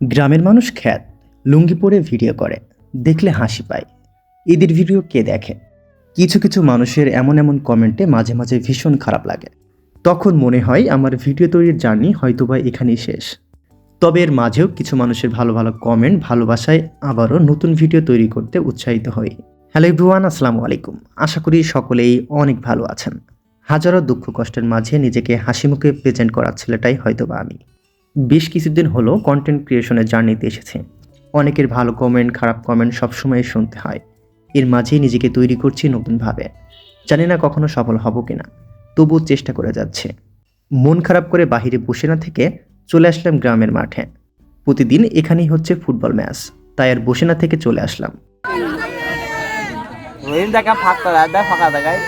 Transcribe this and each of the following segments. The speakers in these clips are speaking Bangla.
গ্রামের মানুষ খ্যাত, লুঙ্গি পরে ভিডিও করে, দেখলে হাসি পায়। এদের ভিডিও কে দেখে? কিছু কিছু মানুষের এমন এমন কমেন্টে মাঝে মাঝে ভীষণ খারাপ লাগে। তখন মনে হয় আমার ভিডিও তৈরির জার্নি হয়তোবা এখানেই শেষ। তবে এর মাঝেও কিছু মানুষের ভালো ভালো কমেন্ট ভালোবাসায় আবারও নতুন ভিডিও তৈরি করতে উৎসাহিত হই। হ্যালো এভরিওয়ান, আসসালামু আলাইকুম। আশা করি সকলেই অনেক ভালো আছেন। হাজারো দুঃখ কষ্টের মাঝে নিজেকে হাসি মুখে প্রেজেন্ট করার ছেলেটাই হয়তোবা আমি। বেশ কিছুদিন হলো কন্টেন্ট ক্রিয়েশনের জার্নিতে এসেছে। অনেকের ভালো কমেন্ট খারাপ কমেন্ট সবসময় শুনতে হয়। এর মাঝেই নিজেকে তৈরি করছি নতুনভাবে। জানি না কখনো সফল হব কিনা, তবুও চেষ্টা করে যাচ্ছে। মন খারাপ করে বাহিরে বসে না থেকে চলে আসলাম গ্রামের মাঠে। প্রতিদিন এখানেই হচ্ছে ফুটবল ম্যাচ তাই আর বসে না থেকে চলে আসলাম। দেখা ফাঁকা দেখায়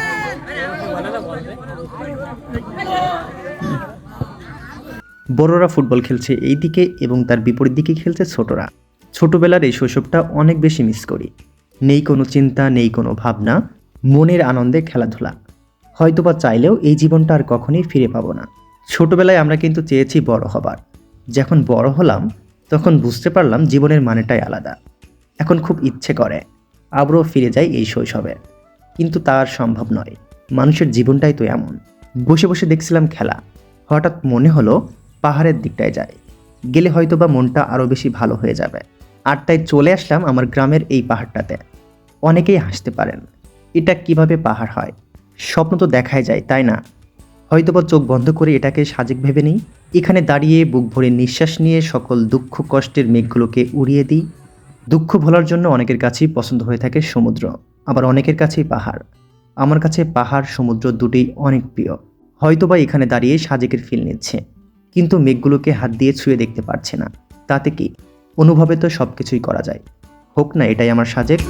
বড়রা ফুটবল খেলছে এই দিকে এবং তার বিপরীত দিকে খেলছে ছোটরা। ছোটবেলার এই শৈশবটা অনেক বেশি মিস করি। নেই কোনো চিন্তা, নেই কোনো ভাবনা, মনের আনন্দে খেলাধুলা। হয়তোবা চাইলেও এই জীবনটা আর কখনই ফিরে পাবো না। ছোটবেলায় আমরা কিন্তু চেয়েছি বড় হবার। যখন বড় হলাম, তখন বুঝতে পারলাম জীবনের মানেটাই আলাদা। এখন খুব ইচ্ছে করে, আবারও ফিরে যাই এই শৈশবে। কিন্তু তার সম্ভব নয়। মানুষের জীবনটাই তো এমন। বসে বসে দেখছিলাম খেলা। হঠাৎ মনে হলো পাহাড়ের দিকটায় যায়। গেলে হয়তো বা মনটা আরও বেশি ভালো হয়ে যাবে। আর তাই চলে আসলাম আমার গ্রামের এই পাহাড়টাতে। অনেকেই হাসতে পারেন, এটা কীভাবে পাহাড় হয়? স্বপ্ন তো দেখাই যায়, তাই না? হয়তোবা চোখ বন্ধ করে এটাকে সাজেক ভেবে নিই। এখানে দাঁড়িয়ে বুক ভরে নিঃশ্বাস নিয়ে সকল দুঃখ কষ্টের মেঘগুলোকে উড়িয়ে দিই। দুঃখ ভোলার জন্য অনেকের কাছেই পছন্দ হয়ে থাকে সমুদ্র, আবার অনেকের কাছেই পাহাড়। আমার কাছে পাহাড়, সমুদ্র দুটোই অনেক প্রিয়। হয়তোবা এখানে দাঁড়িয়ে সাজেকের ফিল নিচ্ছে। কিন্তু মেঘগুলোকে হাত দিয়ে ছুঁয়ে দেখতে পারছে না। তাতে কি? অনুভবে তো সব কিছুই করা যায়। হোক না, এটাই আমার সাজেক